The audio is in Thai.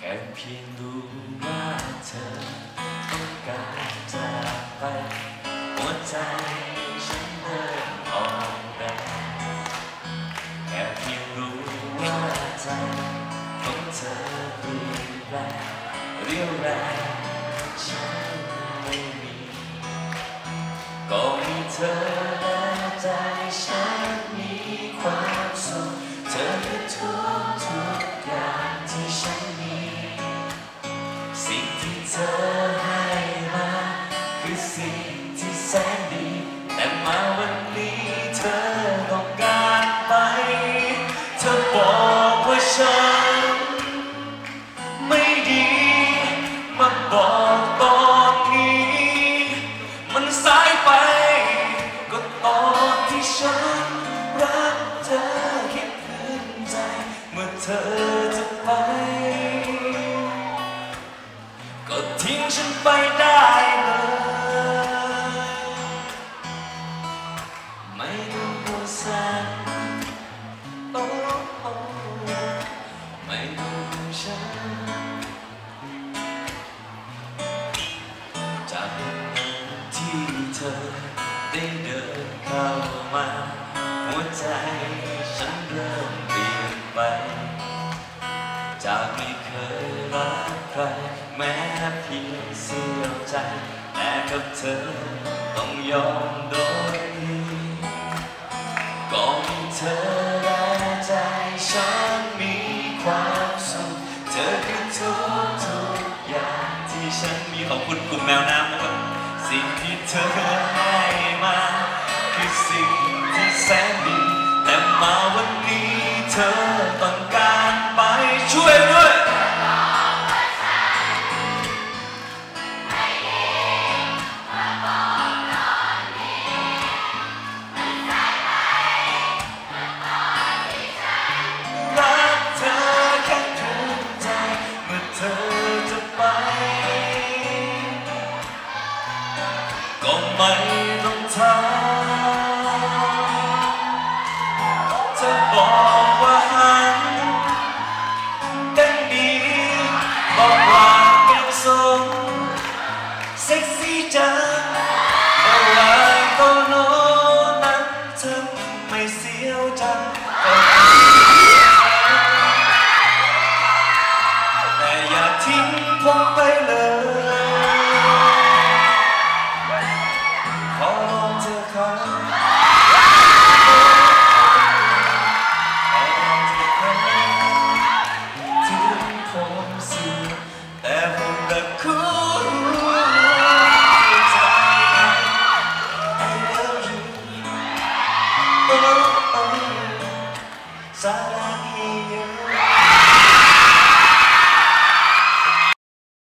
แค่เพียงรู้ว่าเธอต้องการจากไปหัวใจฉันเริ่มอ่อนแรงแค่เพียงรู้ว่าใจของเธอรุนแรงเรียวแรงฉันไม่มีก็มีเธอ ธอให้มาคือสิ่งที่แสนดี แต่มาวันนี้เธอต้องการไป เธอบอกว่าฉันไม่ดี มาบอกตอนนี้ มันสายไป ก็ตอนที่ฉันรักเธอคิดขึ้นใจ เมื่อเธอจะไป ก็ทิ้งฉันไปได้เลยไม่ต้องกลัวสั่นโอ้โอ้ไม่ต้องห่วงฉันจากวันที่เธอได้เดินเข้ามาหัวใจฉันเริ่ม รักใครแม้เพียงเสี้ยวใจ แต่กับเธอต้องยอมโดยดีก็มีเธอและใจฉันมีความสุขเธอคือทุกทุกอย่างที่ฉันมีขอบคุณกลุ่มแมวน้ำนะครับสิ่งที่เธอ อเธอจะไปก็ไม่ต้องถามเธอบอกว่าหันกันดีบอกว่าเก็บทรงเซ็กซี่จังแต่ว่าตัวโน้น 사랑해요